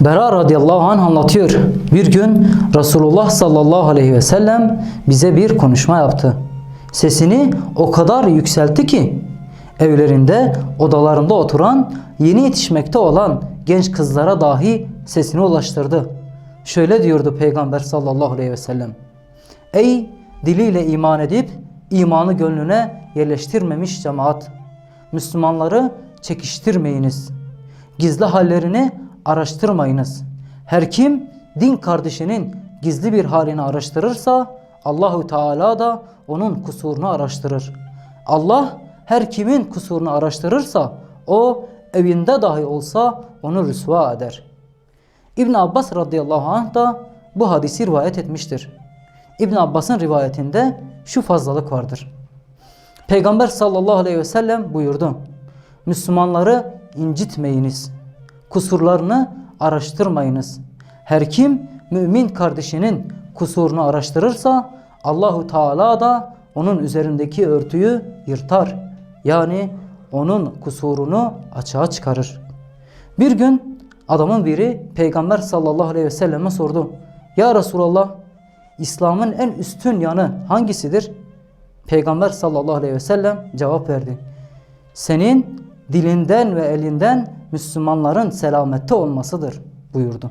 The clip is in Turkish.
Bera radıyallahu anh anlatıyor. Bir gün Resulullah sallallahu aleyhi ve sellem bize bir konuşma yaptı. Sesini o kadar yükseltti ki evlerinde, odalarında oturan, yeni yetişmekte olan genç kızlara dahi sesini ulaştırdı. Şöyle diyordu Peygamber sallallahu aleyhi ve sellem. Ey diliyle iman edip imanı gönlüne yerleştirmemiş cemaat! Müslümanları çekiştirmeyiniz. Gizli hallerini araştırmayınız. Her kim din kardeşinin gizli bir halini araştırırsa Allahu Teala da onun kusurunu araştırır. Allah her kimin kusurunu araştırırsa o evinde dahi olsa onu rüsva eder. İbn Abbas radıyallahu anh da bu hadisi rivayet etmiştir. İbn Abbas'ın rivayetinde şu fazlalık vardır. Peygamber sallallahu aleyhi ve sellem buyurdu. Müslümanları incitmeyiniz. Kusurlarını araştırmayınız. Her kim mümin kardeşinin kusurunu araştırırsa Allahu Teala da onun üzerindeki örtüyü yırtar. Yani onun kusurunu açığa çıkarır. Bir gün adamın biri Peygamber sallallahu aleyhi ve selleme sordu. Ya Resulallah İslam'ın en üstün yanı hangisidir? Peygamber sallallahu aleyhi ve sellem cevap verdi. Senin dilinden ve elinden Müslümanların selamette olmasıdır buyurdu.